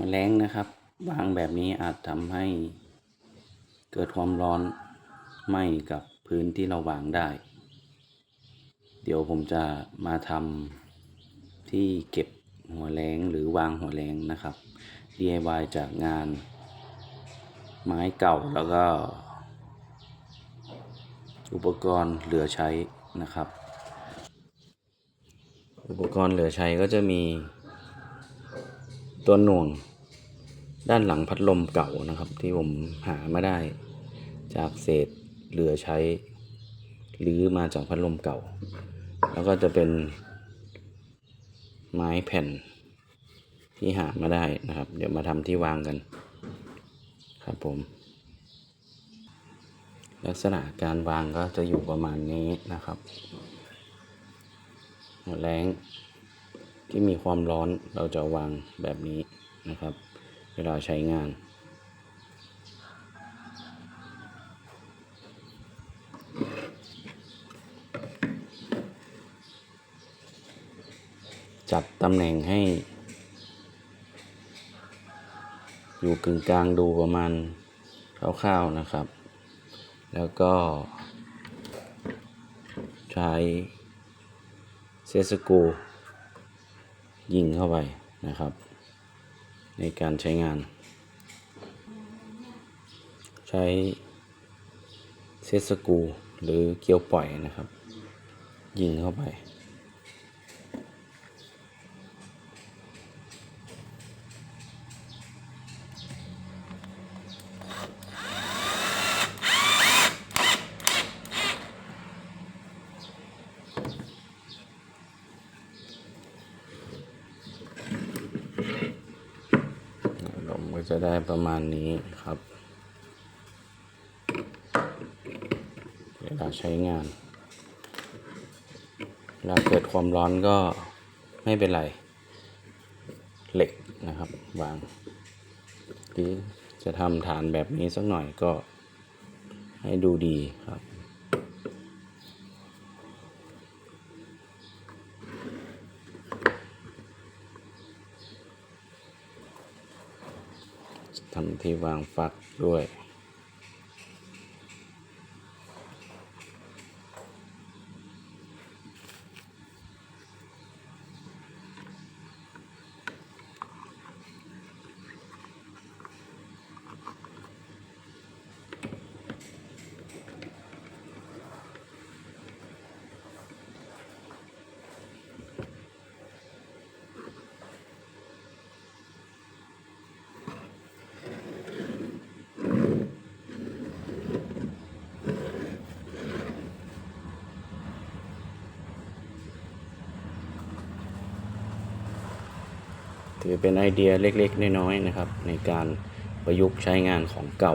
หัวแรงนะครับวางแบบนี้อาจทำให้เกิดความร้อนไหม้กับพื้นที่เราวางได้ เดี๋ยวผมจะมาทำที่เก็บหัวแรงหรือวางหัวแรงนะครับ DIY จากงานไม้เก่าแล้วก็ อุปกรณ์เหลือใช้นะครับ อุปกรณ์เหลือใช้ก็จะมี ตัวหน่วงด้านหลังพัดลมเก่านะครับ ที่ผมหามาได้ จากเศษเหลือใช้หรือมาจากพัดลมเก่า แล้วก็จะเป็นไม้แผ่นที่หามาได้นะครับ เดี๋ยวมาทำที่วางกัน ครับผม ลักษณะการวางก็จะอยู่ประมาณนี้นะครับหัวแรง ที่มีความร้อนเราจะวางแบบนี้นะครับ เวลาใช้งาน จัดตำแหน่งให้ อยู่กึ่งกลางดูประมาณคร่าวๆนะครับ แล้วก็ ใช้เซสกู ยิงเข้าไปนะครับ ในการใช้งาน ใช้เซสกูหรือเกียวปล่อยนะครับ ยิงเข้าไป ลม ก็จะได้ประมาณนี้ครับ เวลาใช้งาน เวลาเกิดความร้อนก็ไม่เป็นไร เหล็กนะครับวางหรือจะทำฐานแบบนี้สักหน่อยก็ให้ดูดีครับ ทำที่วางฝักด้วย ถือเป็นไอเดียเล็กๆ น้อยๆนะครับ ในการประยุกต์ใช้งานของเก่า